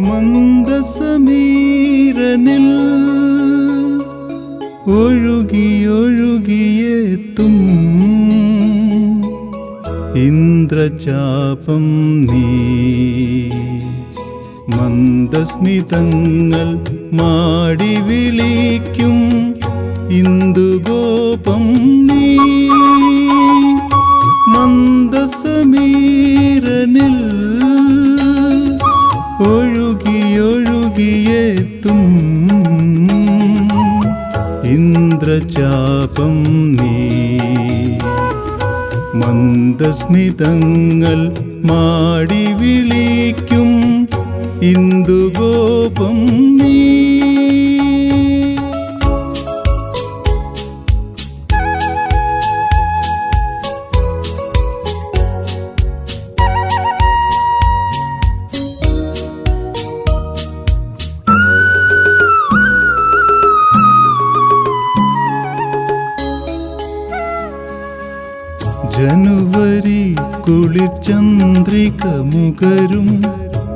മന്ദസമീരനിൽ ഒഴുകിയൊഴുകിയെത്തും ഇന്ദ്രചാപം നീ. മന്ദസ്മിതങ്ങൾ മാടി വിളിക്കും. ഇന്ദുഗോപം നീ. മന്ദസമീരനിൽ ഇന്ദ്രചാപം നീ. മന്ദസ്മിതങ്ങൾ മാടി വിളിക്കും ഇന്ദുഗോപം നീ. ജനുവരി കുളിർചന്ദ്രിക മുഖരും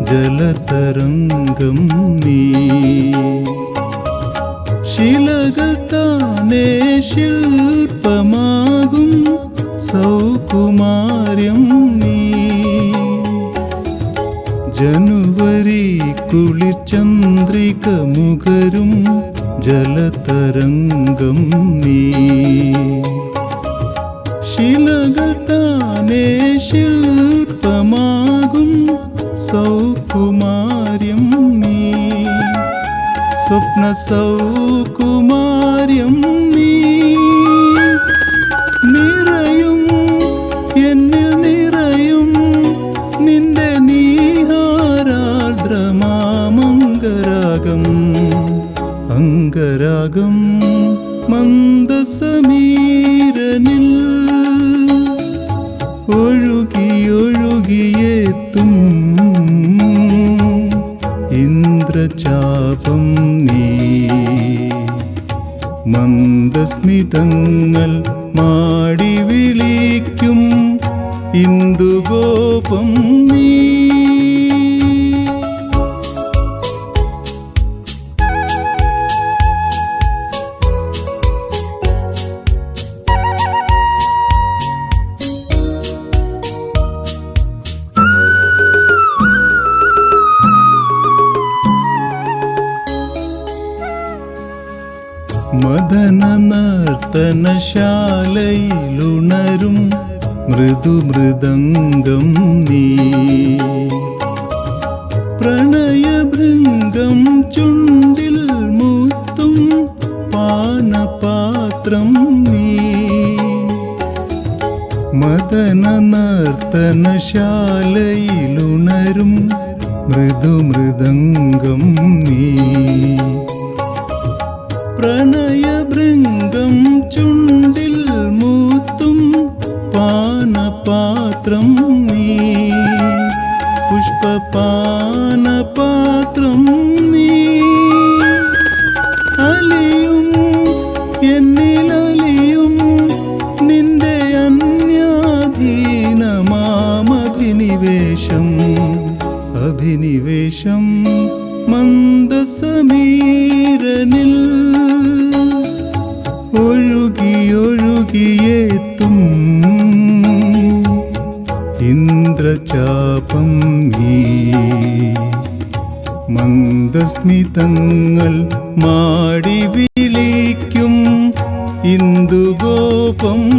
ജലതരംഗം നീ. ശിലകൾ താനേ ശില്പമാകും സൗകുമാര്യം നീ. ജനുവരി കുളിർചന്ദ്രിക മുഖരും ജലതരംഗം നീ. ശിലകൾ താനേ ശില്പമാകും സൗകുമാര്യം നീ. സ്വപ്ന സൗകുമാര്യം നീ. നിറയും എന്നിൽ നിറയും നിന്റെ നീഹാരാർദ്രമാമംഗരാഗം. അംഗരാഗം മന്ദസമീരനിൽ ഒഴുകിയൊഴുകിയെത്തും ഇന്ദ്രചാപം നീ. മന്ദസ്മിതങ്ങൾ മാടി വിളിക്കും. ഇന്ദുഗോപം നീ. മദന നർത്തനശാലയിലുണരും മൃദുമൃദംഗം നീ. പ്രണയഭൃംഗം ചുണ്ടിൽ മൂത്തും പാനപാത്രം നീ. മദന നർത്തനശാലയിലുണരും മൃദുമൃദംഗം നീ. പ്രണയഭൃംഗം ചുണ്ടിൽ മൂത്തും പാനപാത്രം നീ. പുഷ്പപാനപാത്രം നീ. അലിയും എന്നിലലിയും നിന്റെ അന്യാധീനമാമഭിനിവേശം. അഭിനിവേശം മന്ദസമീരനിൽ ഇന്ദ്രചാപം നീ. മന്ദസ്മിതങ്ങൾ മാടി വിളിക്കും. ഇന്ദുഗോപം